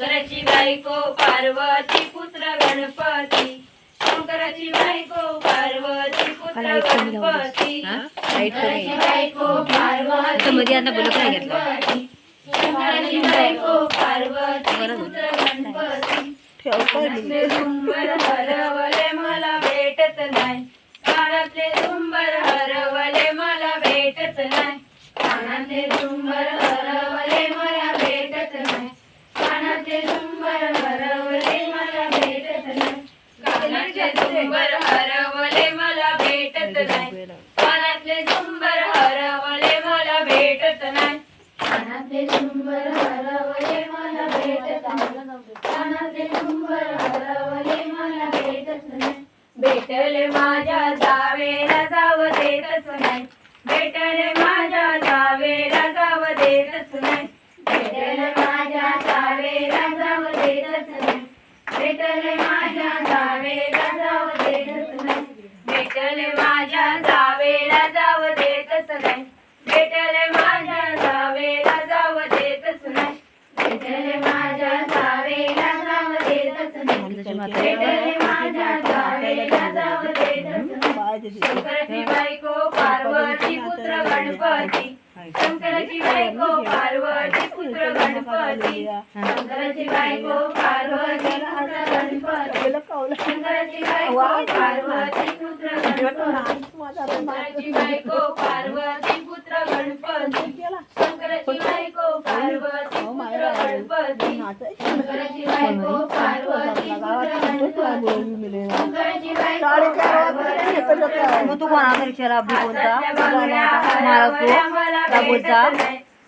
शंकराची बायको पार्वती पुत्र गणपती. शंकराची बायको पार्वती पुत्र गणपती. शंकराची बायको पार्वती मध्ये आता बोलत नाही घेतलं. शंकराची बायको पार्वती पुत्र गणपती. झुंबर हरवले मला भेटत नाही. कानातले झुंबर हरवले मला भेटत नाही. कानातले झुंबर कानातले झुंबर हरवले मला भेटत नाही कानातले झुंबर हरवले मला भेटत नाही भेटले माझ्या जावेला जाव देतच नाही. भेटले माझ्या जावेला जाव देतच नाही. भेटले माझ्या जावेला जाव देतच नाही. भेटले माझ्या जावेला देतच नाही शंकराची बायको पार्वती पुत्र गणपती. शंकराची बायको पार्वती पुत्र गणपती. शंकराची बायको पार्वती पुत्र गणपती. शंकराची बायको पार्वती पुत्र गणपती. शंकराची बायको पार्वती मग तू कोणा परीक्षा लाभली कोणता? महाराष्ट्र दाबोचा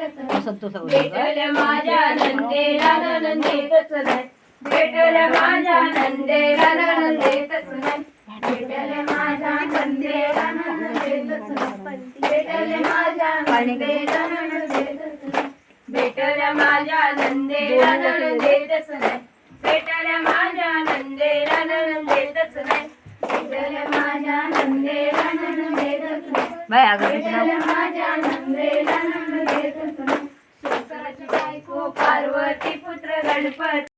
भेटल्या माझ्या नंदेला नंदेतच नाही. भेटल्या माझ्या नंदेला नंदेतच नाही. भेटल्या माझ्या नंदेला नंदेतच नाही. भेटल्या माझ्या नंदेला नंदेतच नाही. भेटल्या माझ्या नंदेला नंदेतच नाही. भेटल्या माझ्या नंदेला नंदेतच नाही. भेटल्या माझ्या नंदेला नंदेतच नाही. भेटल्या माझ्या But.